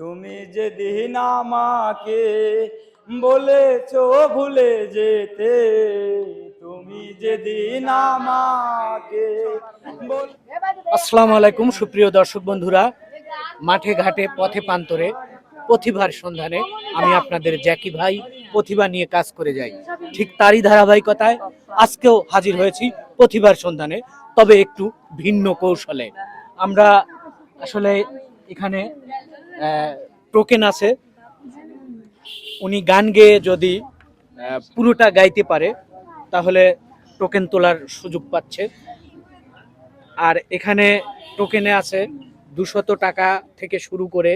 তুমি যে যেদিন আমাকে বলেছ ভুলে যেতে, তুমি যে যেদিন আমাকে আসসালামু আলাইকুম, সুপ্রিয় দর্শক বন্ধুরা। মাঠে ঘাটে, পথে প্রান্তরে, প্রতিভার সন্ধানে আমি আপনাদের জ্যাকি ভাই প্রতিভা নিয়ে কাজ করে যাই। ঠিক তারই ধারাবাহিকতায় আজকেও হাজির হয়েছি প্রতিভার সন্ধানে, তবে একটু ভিন্ন কৌশলে। আমরা আসলে এখানে টোকেন আছে। উনি গান গেয়ে যদি পুরোটা গাইতে পারে তাহলে টোকেন তোলার সুযোগ পাচ্ছে। আর এখানে টোকেনে আছে দুশত টাকা থেকে শুরু করে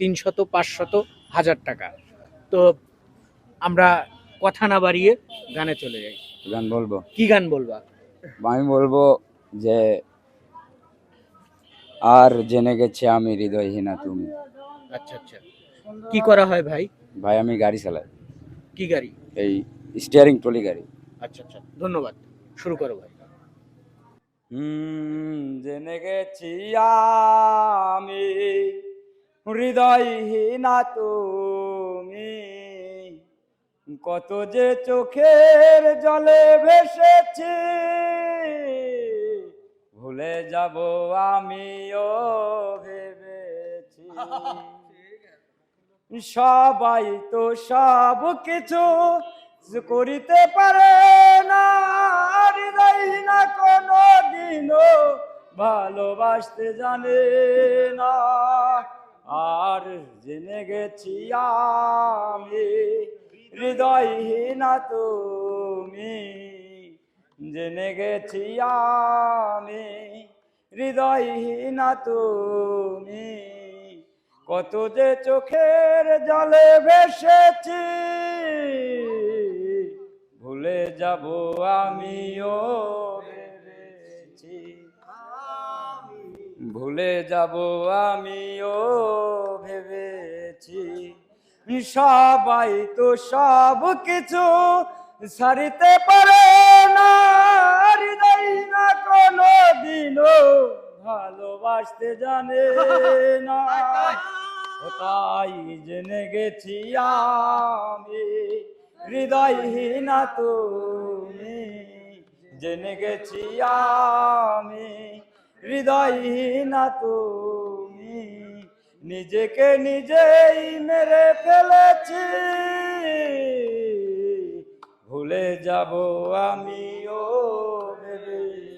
তিনশত পাঁচশত হাজার টাকা। তো আমরা কথা না বাড়িয়ে গানে চলে যাই। গান বলব? কি গান বলবা? আমি বলব যে আর জেনে গেছে আমি হৃদয়হীনা তুমি। আচ্ছা আচ্ছা। কি করা হয় ভাই? ভাই আমি গাড়ি চালাই। কি গাড়ি? এই স্টিয়ারিং ট্রলি গাড়ি। আচ্ছা আচ্ছা। ধন্যবাদ। শুরু করো ভাই। হুম জেনে গেছি আমি হৃদয়হীনা তুমি। কত যে চোখের জলে ভেসেছি। ভুলে যাব আমিও ভেবেছি। সবাই তো সব কিছু করিতে পারে না হৃদয় না কোনো দিনও ভালোবাসতে জানে না। আর জেনে গেছি আমি হৃদয়হীনা তুমি। জেনে গেছি আমি, হৃদয়হীনা তুমি। কত যে চোখের জলে ভেসেছি, ভুলে যাব আমিও ভুলে যাব আমিও ভেবেছি। সবাই তো সব কিছু সারিতে পারে দিনও ভালোবাসতে জানে না। তাই জেনে গেছি আমি? হৃদয়হীনা তুমি। জেনে গেছি আমি। হৃদয়হীনা তুমি। নিজেকে নিজেই মেরে ফেলেছি। ভুলে যাব আমিও ভেবেছি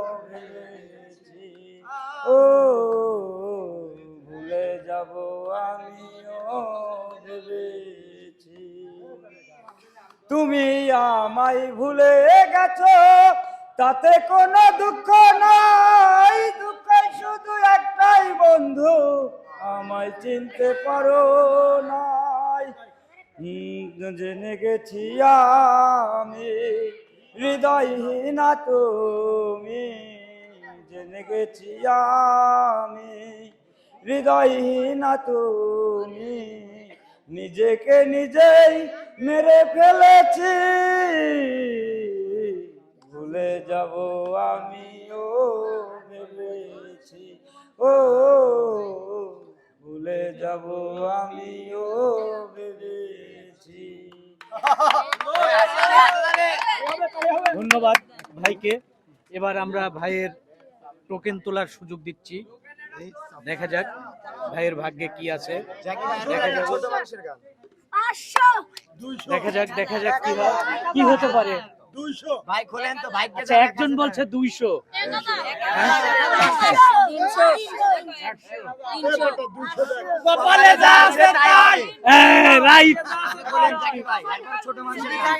ও ভুলে যাব আমিও ভেবেছি তুমি আমায় ভুলে গেছো তাতে কোনো দুঃখ নাই। দুঃখ শুধু একটাই বন্ধু আমায় চিনতে পারো নাই। জেনে গেছি আমি হৃদয়হীনা তুমি। জেনে গেছি আমি হৃদয়হীনা তুমি নিজেকে নিজেই মেরে ফেলেছি ভুলে যাব আমিও ভেবেছি ও ভুলে যাব আমিও ভেবেছি ধন্যবাদ ভাইকে। এবার আমরা ভাইয়ের টোকেন তোলার সুযোগ দিচ্ছি। দেখা যাক ভাইয়ের ভাগ্যে কি আছে। দেখা যাক। দেখা যাক দেখা যাক কি হয়। কি হতে পারে? আচ্ছা একজন বলছে দুইশো কপালে যা আছে তাই রাইট খোলেন জাকি ভাই একবার ছোট মানুষ দুইশো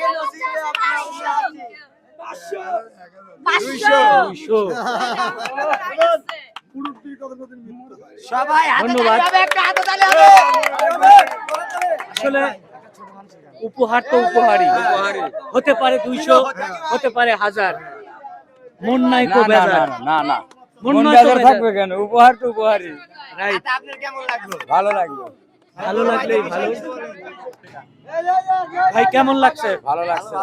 উপহার তো উপহারই। হতে পারে দুইশো হতে পারে হাজার। মন নাই তো না না মন বেজার থাকবে কেন? উপহার তো উপহারই। ভালো লাগল? ভালো লাগলে। ভালো ভাই কেমন লাগছে? ভালো লাগছে